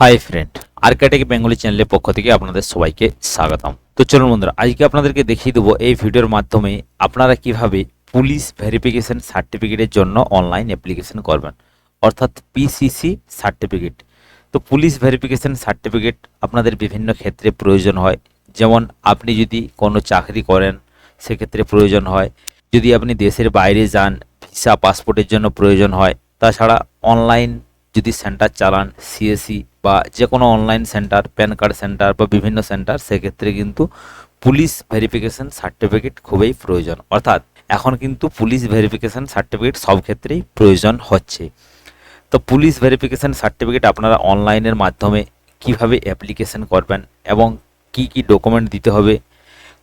Hi friend আর্কাটেক Bengali চ্যানেলের পক্ষ থেকে আপনাদের সবাইকে স্বাগতম। তো চলুন বন্ধুরা, আজকে আপনাদেরকে দেখিয়ে দেবো এই ভিডিওর মাধ্যমে আপনারা কীভাবে পুলিশ ভেরিফিকেশন সার্টিফিকেটের জন্য অনলাইন অ্যাপ্লিকেশন করবেন, অর্থাৎ পিসিসি সার্টিফিকেট তো পুলিশ ভেরিফিকেশন সার্টিফিকেট আপনাদের বিভিন্ন ক্ষেত্রে প্রয়োজন হয়। যেমন আপনি যদি কোনো চাকরি করেন, সেক্ষেত্রে প্রয়োজন হয়। যদি আপনি দেশের বাইরে যান, ভিসা পাসপোর্টের জন্য প্রয়োজন হয়। তাছাড়া অনলাইন যদি সেন্টার চালান সিএসসি বা যে কোনো online centre PAN card centre বা বিভিন্ন সেন্টার সেক্ষেত্রে কিন্তু পুলিশ ভেরিফিকেশন সার্টিফিকেট খুবই প্রয়োজন। অর্থাৎ এখন কিন্তু পুলিশ ভেরিফিকেশন সার্টিফিকেট সব ক্ষেত্রেই প্রয়োজন হচ্ছে। তো পুলিশ ভেরিফিকেশন সার্টিফিকেট আপনারা অনলাইনের মাধ্যমে কীভাবে অ্যাপ্লিকেশন করবেন এবং কি কি ডকুমেন্ট দিতে হবে,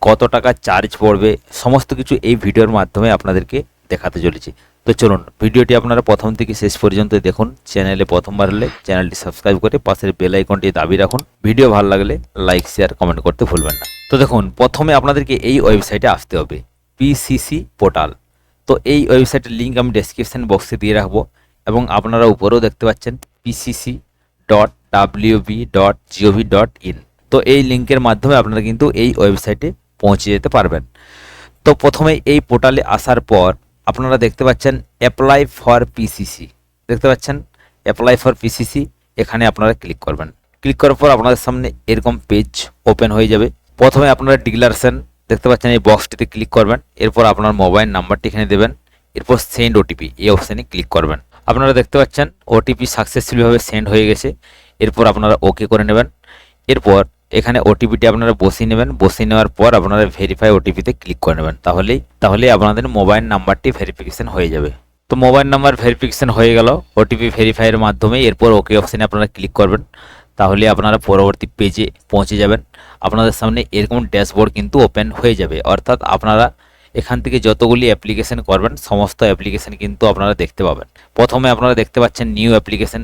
কত টাকা চার্জ পড়বে, সমস্ত কিছু এই ভিডিওর মাধ্যমে আপনাদেরকে দেখাতে চলেছি। তো চলুন, ভিডিওটি আপনারা প্রথম থেকে শেষ পর্যন্ত দেখুন। চ্যানেলে প্রথমবার হলে চ্যানেলটি সাবস্ক্রাইব করে পাশের বেল আইকনটি দাবি রাখুন। ভিডিও ভালো লাগলে লাইক শেয়ার কমেন্ট করতে ভুলবেন না। তো দেখুন, প্রথমে আপনাদেরকে এই ওয়েবসাইটে আসতে হবে পিসিসি পোর্টাল তো এই ওয়েবসাইটের লিঙ্ক আমি ডেসক্রিপশন বক্সে দিয়ে রাখব এবং আপনারা উপরেও দেখতে পাচ্ছেন PCC dot WB dot gov dot in তো এই লিঙ্কের মাধ্যমে আপনারা কিন্তু এই ওয়েবসাইটে পৌঁছে যেতে পারবেন। তো প্রথমে এই পোর্টালে আসার পর আপনারা দেখতে পাচ্ছেন অ্যাপ্লাই ফর পিসিসি দেখতে পাচ্ছেন? অ্যাপ্লাই ফর পিসিসি এখানে আপনারা ক্লিক করবেন। ক্লিক করার পর আপনাদের সামনে এরকম পেজ ওপেন হয়ে যাবে। প্রথমে আপনারা ডিক্লারেশন দেখতে পাচ্ছেন এই বক্সটিতে ক্লিক করবেন। এরপর আপনার মোবাইল নাম্বারটি এখানে দেবেন। এরপর সেন্ড ওটিপি এই অপশানে ক্লিক করবেন। আপনারা দেখতে পাচ্ছেন ওটিপি সাকসেসফুলিভাবে সেন্ড হয়ে গেছে। এরপর আপনারা ওকে করে নেবেন। এরপর এখানে ওটিপিটি আপনারা বসিয়ে নেবেন। বসিয়ে নেওয়ার পর আপনারা ভেরিফাই ওটিপিতে ক্লিক করে নেবেন। তাহলেই তাহলেই আপনাদের মোবাইল নাম্বারটি ভেরিফিকেশন হয়ে যাবে। তো মোবাইল নাম্বার ভেরিফিকেশন হয়ে গেল। ওটিপি ভেরিফাইয়ের মাধ্যমে এরপর ওকে অপশানে আপনারা ক্লিক করবেন। তাহলে আপনারা পরবর্তী পেজে পৌঁছে যাবেন। আপনাদের সামনে এরকম ড্যাশবোর্ড কিন্তু ওপেন হয়ে যাবে। অর্থাৎ আপনারা এখান থেকে যতগুলি অ্যাপ্লিকেশন করবেন, সমস্ত অ্যাপ্লিকেশন কিন্তু আপনারা দেখতে পাবেন। প্রথমে আপনারা দেখতে পাচ্ছেন নিউ অ্যাপ্লিকেশন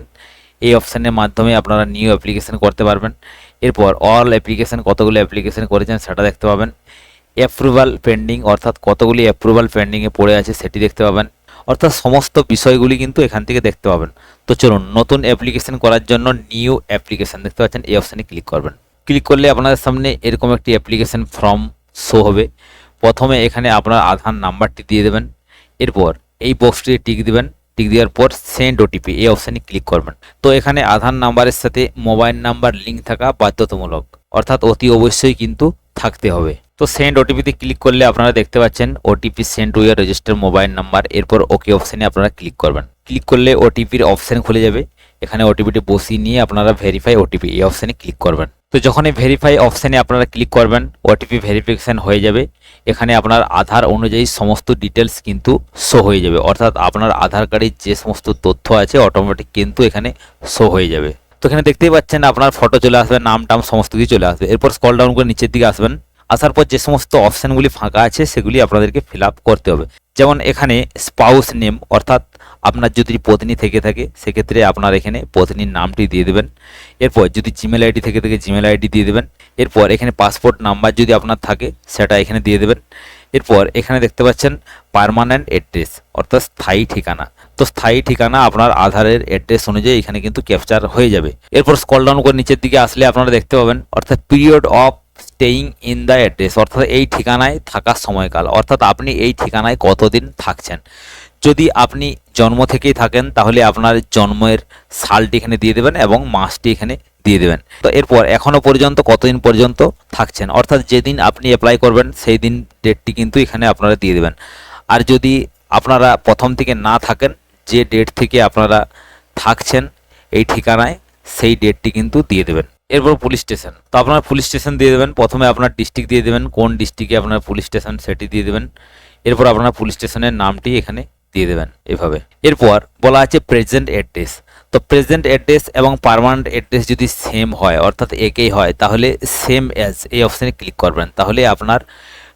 এই অপশানের মাধ্যমে আপনারা নিউ অ্যাপ্লিকেশন করতে পারবেন। এরপর অল অ্যাপ্লিকেশন কতগুলো অ্যাপ্লিকেশন করেছেন সেটা দেখতে পাবেন। অ্যাপ্রুভাল পেন্ডিং অর্থাৎ কতগুলি অ্যাপ্রুভাল পেন্ডিংয়ে পড়ে আছে সেটি দেখতে পাবেন। অর্থাৎ সমস্ত বিষয়গুলি কিন্তু এখান থেকে দেখতে পাবেন। তো চলুন, নতুন অ্যাপ্লিকেশন করার জন্য নিউ অ্যাপ্লিকেশন দেখতে পাচ্ছেন, এই অপশানে ক্লিক করবেন। ক্লিক করলে আপনাদের সামনে এরকম একটি অ্যাপ্লিকেশন ফর্ম শো হবে। প্রথমে এখানে আপনার আধার নাম্বারটি দিয়ে দেবেন। এরপর এই বক্সটি টিক দিবেন। টিক দেওয়ার পর সেন্ড ওটিপি এই অপশানে ক্লিক করবেন। তো এখানে আধার নাম্বারের সাথে মোবাইল নাম্বার লিঙ্ক থাকা বাধ্যতামূলক। অর্থাৎ অতি অবশ্যই কিন্তু থাকতে হবে। তো সেন্ড ওটিপিতে ক্লিক করলে আপনারা দেখতে পাচ্ছেন OTP send to your register mobile number এরপর ওকে অপশানে আপনারা ক্লিক করবেন। ক্লিক করলে ওটিপির অপশান খুলে যাবে। এখানে ওটিপিটি বসিয়ে নিয়ে আপনারা ভেরিফাই ওটিপি এই অপশানে ক্লিক করবেন। তো যখন এই ভেরিফাই অপশানে আপনারা ক্লিক করবেন ওটিপি ভেরিফিকেশান হয়ে যাবে। এখানে আপনার আধার অনুযায়ী সমস্ত ডিটেলস কিন্তু শো হয়ে যাবে। অর্থাৎ আপনার আধার কার্ডের যে সমস্ত তথ্য আছে অটোমেটিক কিন্তু এখানে শো হয়ে যাবে। তো এখানে দেখতেই পাচ্ছেন, আপনার ফটো চলে আসবে, নাম টাম সমস্ত কিছু চলে আসবে। এরপর স্কল ডাউন করে নিচের দিকে আসবেন। আসার পর যে সমস্ত অপশানগুলি ফাঁকা আছে, সেগুলি আপনাদেরকে ফিল করতে হবে। যেমন এখানে স্পাউস নেম অর্থাৎ আপনার যদি পত্নী থেকে থাকে, সেক্ষেত্রে আপনার এখানে পত্নীর নামটি দিয়ে দেবেন। এরপর যদি জিমেল আইডি থেকে থাকে জিমেল আইডি দিয়ে দেবেন। এরপর এখানে পাসপোর্ট নাম্বার যদি আপনার থাকে, সেটা এখানে দিয়ে দেবেন। এরপর এখানে দেখতে পাচ্ছেন পার্মানেন্ট অ্যাড্রেস অর্থাৎ স্থায়ী ঠিকানা। তো স্থায়ী ঠিকানা আপনার আধারের অ্যাড্রেস অনুযায়ী এখানে কিন্তু ক্যাপচার হয়ে যাবে। এরপর স্কল ডাউন করে নিচের দিকে আসলে আপনারা দেখতে পাবেন, অর্থাৎ period of staying in the address অর্থাৎ এই ঠিকানায় থাকার সময়কাল, অর্থাৎ আপনি এই ঠিকানায় কতদিন থাকছেন। যদি আপনি জন্ম থেকেই থাকেন, তাহলে আপনার জন্মের সালটি এখানে দিয়ে দেবেন এবং মাসটি এখানে দিয়ে দেবেন। তো এরপর এখনও পর্যন্ত, কতদিন পর্যন্ত থাকছেন? অর্থাৎ যেদিন আপনি অ্যাপ্লাই করবেন, সেই দিন ডেটটি কিন্তু এখানে আপনারা দিয়ে দেবেন। আর যদি আপনারা প্রথম থেকে না থাকেন, যে ডেট থেকে আপনারা থাকছেন, এই ঠিকানায় সেই ডেটটি কিন্তু দিয়ে দেবেন। এরপর পুলিশ স্টেশন তো আপনার পুলিশ স্টেশন দিয়ে দেবেন। প্রথমে আপনার ডিস্ট্রিক্ট দিয়ে দেবেন। কোন ডিস্ট্রিক্টে আপনার পুলিশ স্টেশন সেটি দিয়ে দেবেন। এরপর আপনার পুলিশ স্টেশনের নামটি এখানে দিয়ে দেবেন এভাবে। এরপর বলা আছে প্রেজেন্ট অ্যাড্রেস তো প্রেজেন্ট অ্যাড্রেস এবং পারমানেন্ট অ্যাড্রেস যদি সেম হয়, অর্থাৎ একই হয়, তাহলে সেম অ্যাজ এই অপশানে ক্লিক করবেন। তাহলে আপনার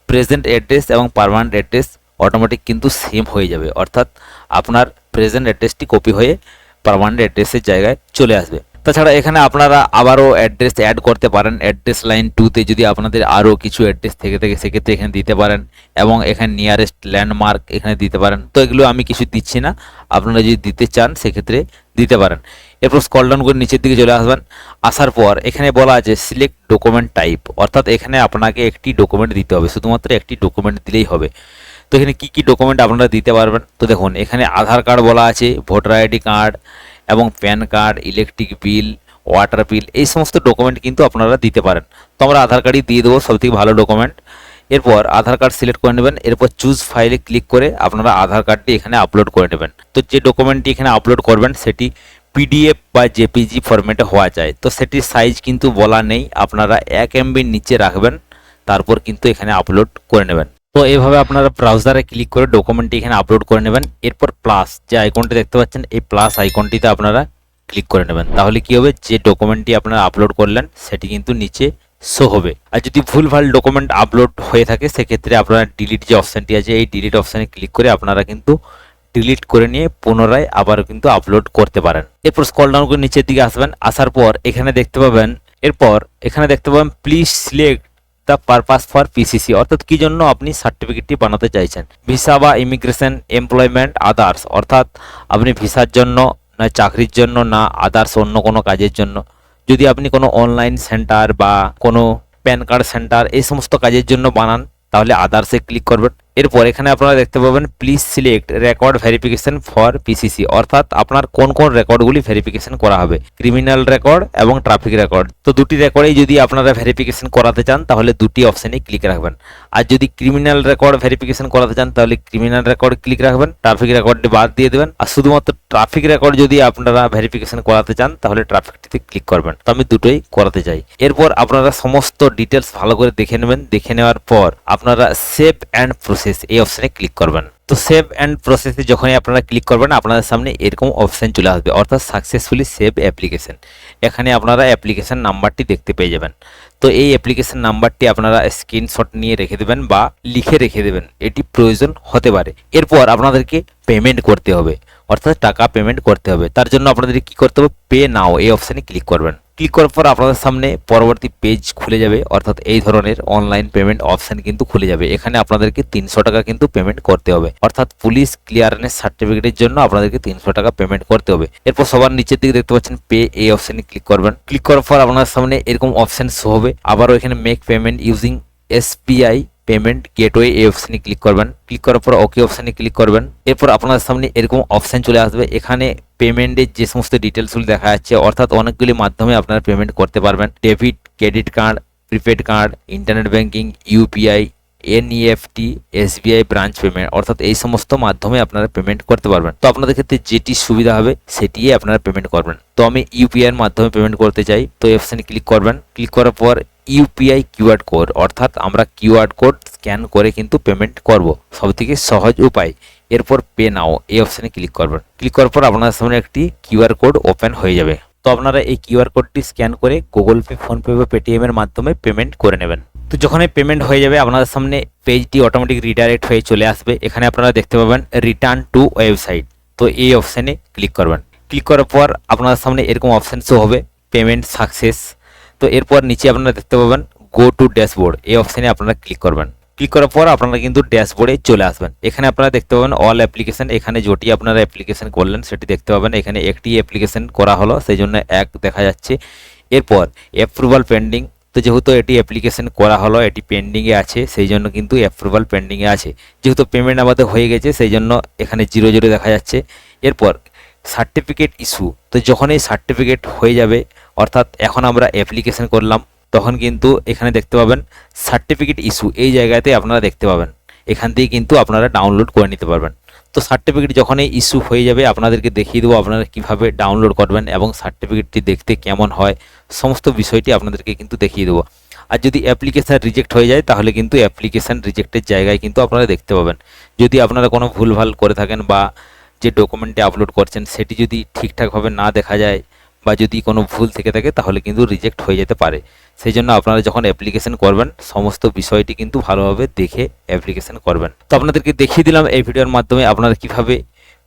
প্রেজেন্ট অ্যাড্রেস এবং পারমানেন্ট অ্যাড্রেস অটোমেটিক কিন্তু সেম হয়ে যাবে। অর্থাৎ আপনার প্রেজেন্ট অ্যাড্রেসটি কপি হয়ে পারমানেন্ট অ্যাড্রেসের জায়গায় চলে আসবে। তাছাড়া এখানে আপনারা আবারও অ্যাড্রেস অ্যাড করতে পারেন। অ্যাড্রেস লাইন টুতে যদি আপনাদের আরও কিছু অ্যাড্রেস থেকে থাকে, সেক্ষেত্রে এখানে দিতে পারেন এবং এখানে নিয়ারেস্ট ল্যান্ডমার্ক এখানে দিতে পারেন। তো এগুলো আমি কিছু দিচ্ছি না। আপনারা যদি দিতে চান, সেক্ষেত্রে দিতে পারেন। এরপর স্কল ডাউন করে নিচের দিকে চলে আসবেন। আসার পর এখানে বলা আছে সিলেক্ট ডকুমেন্ট টাইপ অর্থাৎ এখানে আপনাকে একটি ডকুমেন্ট দিতে হবে। শুধুমাত্র একটি ডকুমেন্ট দিলেই হবে। তো এখানে কী কী ডকুমেন্ট আপনারা দিতে পারবেন? তো দেখুন, এখানে আধার কার্ড বলা আছে ভোটার আইডি কার্ড এবং PAN card, electric bill, water bill, এই সমস্ত ডকুমেন্ট কিন্তু আপনারা দিতে পারেন। তো আমরা আধার কার্ডই দিয়ে দেবো, সবথেকে ভালো ডকুমেন্ট। এরপর আধার কার্ড সিলেক্ট করে নেবেন, এরপর চুজ ফাইলে ক্লিক করে আপনারা আধার কার্ডটি এখানে আপলোড করে নেবেন। তো যে ডকুমেন্টটি এখানে আপলোড করবেন, সেটি পিডিএফ বা জেপিজি ফরম্যাটে হওয়া যায়। তো সেটির সাইজ কিন্তু বলা নেই, আপনারা এক এমবির নিচে রাখবেন, তারপর কিন্তু এখানে আপলোড করে নেবেন। তো এইভাবে আপনারা ব্রাউজারে ক্লিক করে ডকুমেন্টটি এখানে আপলোড করে নেবেন। এরপর প্লাস যে আইকনটি দেখতে পাচ্ছেন, এই প্লাস আইকনটিতে আপনারা ক্লিক করে নেবেন। তাহলে কি হবে? যে ডকুমেন্টটি আপনারা আপলোড করলেন, সেটি কিন্তু নিচে শো হবে। আর যদি ভুলভাল ডকুমেন্ট আপলোড হয়ে থাকে, সেক্ষেত্রে আপনারা ডিলিট যে অপশানটি আছে, এই ডিলিট অপশানে ক্লিক করে আপনারা কিন্তু ডিলিট করে নিয়ে পুনরায় আবার কিন্তু আপলোড করতে পারেন। এরপর স্কল ডাউন করে নিচের দিকে আসবেন। আসার পর এখানে দেখতে পাবেন, এরপর এখানে দেখতে পাবেন please select the purpose for PCC অর্থাৎ কি জন্য আপনি সার্টিফিকেটটি বানাতে চাইছেন? ভিসা বা ইমিগ্রেশন এমপ্লয়মেন্ট আদার্স অর্থাৎ আপনি ভিসার জন্য না চাকরির জন্য না আদার্স অন্য কোনো কাজের জন্য। যদি আপনি কোনো অনলাইন সেন্টার বা কোনো প্যান কার্ড সেন্টার এই সমস্ত কাজের জন্য বানান, তাহলে আদার্সে ক্লিক করবেন। এরপর এখানে আপনারা দেখতে পাবেন please select record verification for PCC অর্থাৎ আপনার কোন কোন রেকর্ডগুলি ভেরিফিকেশন করা হবে ক্রিমিনাল রেকর্ড এবং ট্রাফিক রেকর্ড তো দুটি রেকর্ডেই যদি আপনারা ভেরিফিকেশন করাতে চান, তাহলে দুটি অপশানে ক্লিক রাখবেন। আর যদি ক্রিমিনাল রেকর্ড ভেরিফিকেশন করাতে চান, তাহলে ক্রিমিনাল রেকর্ড ক্লিক রাখবেন ট্রাফিক রেকর্ডটি বাদ দিয়ে দেবেন। আর শুধুমাত্র ট্রাফিক রেকর্ড যদি আপনারা ভেরিফিকেশন করাতে চান, তাহলে ট্রাফিকটিতে ক্লিক করবেন। তো আমি দুটোই করাতে চাই। এরপর আপনারা সমস্ত ডিটেলস ভালো করে দেখে নেবেন। দেখে নেওয়ার পর আপনারা সেভ অ্যান্ড এই অপশানে ক্লিক করবেন। তো সেভ অ্যান্ড প্রসেসে যখনই আপনারা ক্লিক করবেন, আপনাদের সামনে এরকম অপশান চলে আসবে, অর্থাৎ সাকসেসফুলি সেভ অ্যাপ্লিকেশন এখানে আপনারা অ্যাপ্লিকেশন নাম্বারটি দেখতে পেয়ে যাবেন। তো এই অ্যাপ্লিকেশন নাম্বারটি আপনারা স্ক্রিনশট নিয়ে রেখে দেবেন বা লিখে রেখে দেবেন। এটি প্রয়োজন হতে পারে। এরপর আপনাদেরকে পেমেন্ট করতে হবে, অর্থাৎ টাকা পেমেন্ট করতে হবে। তার জন্য আপনাদের কি করতে হবে? পে নাও এই অপশানে ক্লিক করবেন। ক্লিক করার পর আপনাদের সামনে পরবর্তী পেজ খুলে যাবে, অর্থাৎ এই ধরনের অনলাইন পেমেন্ট অপশন কিন্তু খুলে যাবে। এখানে আপনাদেরকে তিনশো টাকা কিন্তু পেমেন্ট করতে হবে। অর্থাৎ পুলিশ ক্লিয়ারেন্স সার্টিফিকেটের জন্য আপনাদেরকে তিনশো টাকা পেমেন্ট করতে হবে। এরপর সবার নিচের দিকে দেখতে পাচ্ছেন পে এই অপশানে ক্লিক করবেন। ক্লিক করার পর আপনার সামনে এরকম অপশন শো হবে। আবারও এখানে make payment using SBI payment gateway এই অপশানে ক্লিক করবেন। ক্লিক করার পর ওকে অপশানে ক্লিক করবেন। এরপর আপনার সামনে এরকম অপশান চলে আসবে। এখানে পেমেন্টের যে সমস্ত ডিটেলসগুলি দেখা যাচ্ছে, অর্থাৎ অনেকগুলি মাধ্যমে আপনারা পেমেন্ট করতে পারবেন। Debit credit card prepaid card internet banking UPI NEFT SBI branch payment অর্থাৎ এই সমস্ত মাধ্যমে আপনারা পেমেন্ট করতে পারবেন। তো আপনাদের ক্ষেত্রে যেটি সুবিধা হবে, সেটিই আপনারা পেমেন্ট করবেন। তো আমি ইউপিআই এর মাধ্যমে পেমেন্ট করতে চাই। তো অপশানে ক্লিক করবেন। ক্লিক করার পর ইউপিআই কিউআর কোড অর্থাৎ আমরা কিউআর কোড স্ক্যান করে কিন্তু পেমেন্ট করব। সবথেকে সহজ উপায়। এরপর পে নাও এই অপশানে ক্লিক করবেন। ক্লিক করার পর আপনার সামনে একটি কিউআর কোড ওপেন হয়ে যাবে। তো আপনারা এই কিউআর কোডটি স্ক্যান করে গুগল পে ফোনপে বা পেটিএম এর মাধ্যমে পেমেন্ট করে নেবেন। তো যখন এই পেমেন্ট হয়ে যাবে, আপনাদের সামনে পেজটি অটোমেটিক রিডাইরেক্ট হয়ে চলে আসবে। এখানে আপনারা দেখতে পাবেন রিটার্ন টু ওয়েবসাইট তো এই অপশানে ক্লিক করবেন। ক্লিক করার পর আপনাদের সামনে এরকম অপশান শো হবে। পেমেন্ট সাকসেস তো এরপর নিচে আপনারা দেখতে পাবেন গো টু ড্যাশবোর্ড এই অপশানে আপনারা ক্লিক করবেন। ক্লিক করার পর আপনারা কিন্তু ড্যাশবোর্ডে চলে আসবেন। এখানে আপনারা দেখতে পাবেন অল অ্যাপ্লিকেশন এখানে যেটি আপনারা অ্যাপ্লিকেশন করলেন, সেটি দেখতে পাবেন। এখানে একটি অ্যাপ্লিকেশন করা হলো সেই জন্য এক দেখা যাচ্ছে। এরপর অ্যাপ্রুভাল পেন্ডিং তো যেহেতু এটি অ্যাপ্লিকেশন করা হলো, এটি পেন্ডিংয়ে আছে সেই জন্য কিন্তু অ্যাপ্রুভাল পেন্ডিংয়ে আছে। যেহেতু পেমেন্ট আমাদের হয়ে গেছে সেই জন্য এখানে জিরো জিরো দেখা যাচ্ছে। এরপর সার্টিফিকেট ইস্যু তো যখন এই সার্টিফিকেট হয়ে যাবে অর্থাৎ এখন আমরা অ্যাপ্লিকেশন করলাম, তখন কিন্তু এখানে দেখতে পাবেন সার্টিফিকেট ইস্যু এই জায়গাতে আপনারা দেখতে পাবেন। এখান থেকে কিন্তু আপনারা ডাউনলোড করে নিতে পারবেন। তো সার্টিফিকেট যখন এই ইস্যু হয়ে যাবে, আপনাদেরকে দেখিয়ে দেবো আপনারা কীভাবে ডাউনলোড করবেন এবং সার্টিফিকেটটি দেখতে কেমন হয়, সমস্ত বিষয়টি আপনাদেরকে কিন্তু দেখিয়ে দেবো। আর যদি অ্যাপ্লিকেশান রিজেক্ট হয়ে যায়, তাহলে কিন্তু অ্যাপ্লিকেশান রিজেক্টের জায়গায় কিন্তু আপনারা দেখতে পাবেন। যদি আপনারা কোনো ভুলভাল করে থাকেন বা যে ডকুমেন্টে আপলোড করছেন, সেটি যদি ঠিকঠাকভাবে না দেখা যায় বা যদি কোনো ভুল থেকে থাকে, তাহলে কিন্তু রিজেক্ট হয়ে যেতে পারে। সেই জন্য আপনারা যখন অ্যাপ্লিকেশন করবেন, সমস্ত বিষয়টি কিন্তু ভালোভাবে দেখে অ্যাপ্লিকেশন করবেন। তো আপনাদেরকে দেখিয়ে দিলাম এই ভিডিওর মাধ্যমে আপনারা কীভাবে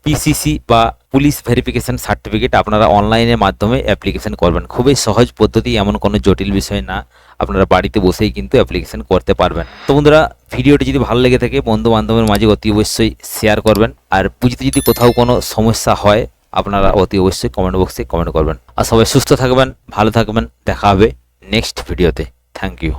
পিসিসি বা পুলিশ ভেরিফিকেশন সার্টিফিকেট আপনারা অনলাইনের মাধ্যমে অ্যাপ্লিকেশন করবেন। খুবই সহজ পদ্ধতি, এমন কোনো জটিল বিষয় না। আপনারা বাড়িতে বসেই কিন্তু অ্যাপ্লিকেশন করতে পারবেন। তো বন্ধুরা, ভিডিওটি যদি ভালো লেগে থাকে বন্ধু বান্ধবের মাঝে অতি অবশ্যই শেয়ার করবেন। আর পুজোতে যদি কোথাও কোনো সমস্যা হয় আপনারা অতি অবশ্যই কমেন্ট বক্সে কমেন্ট করবেন। আর সবাই সুস্থ থাকবেন, ভালো থাকবেন, দেখা হবে নেক্সট ভিডিওতে থ্যাংক ইউ